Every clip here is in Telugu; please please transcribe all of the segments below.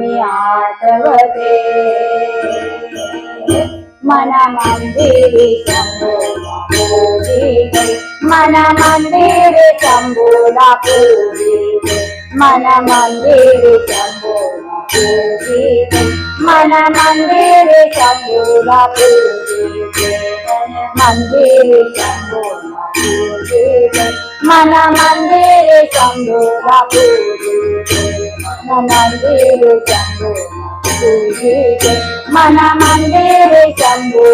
స్వామి ఆటవదే. మన మందిరి సంబూజీ మన మందిరి సంబూల పూజీ మన మందిరి సంబూల పూజీ మన మందిరి సంబూల పూజీ మందిరి సంబూల మన మందిరి సంబూల పూజీ मना रे शंभो मना मंदे रे शंभो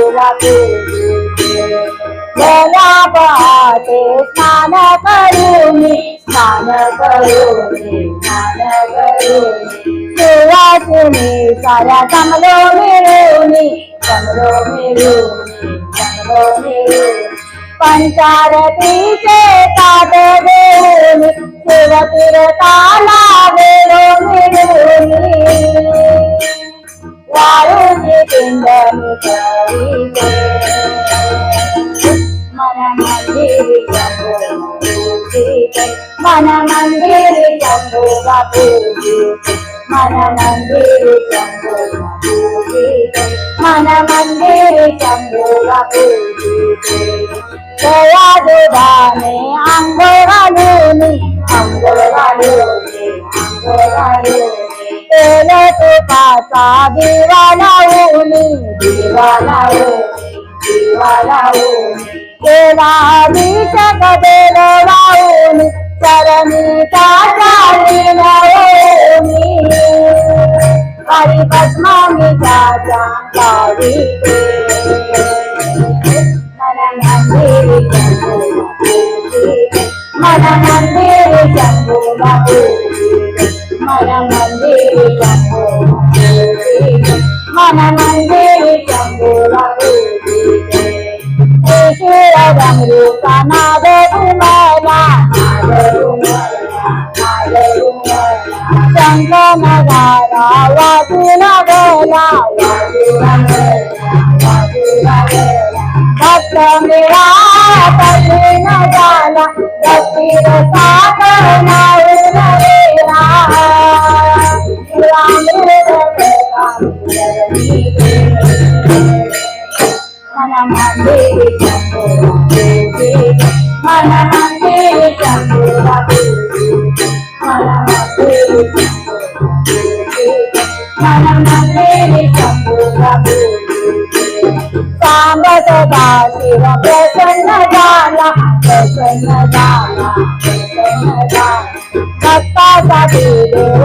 बोला करू मी करू सेवा तुम्ही सारा जमलो मिळूनी जमलो पंचारतीचे पाद देऊन शिव మన మందిరి చంబు మన మందిరి చంబు మన మందిరి చంబు దయాదు దాని అంగోరాలుని అంగోరాలుని అంగోరాలుని తేలతో కాసా దివాలా నీ దివాలావు దివాలావు దేవా మీటక దేవావు నిత్తరని కాచాడినోని హరి పద్మాని కాచా కావి మన మందిరి మన మందిరి మన మందిరి మనమందిరి రంగు కనగమగారాజుల భక్త నిరా పట్టిన గాల భక్తి సాగన सांगत दासीर प्रसन्न झाला प्रसन्न झाला प्रसन्न झाला भक्तासाठी देव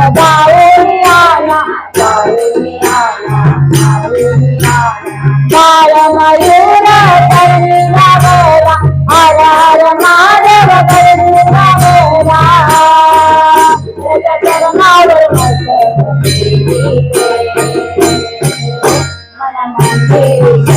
మయూర కరుణవేర హరార మాధవ కరుణవేర మన మందిర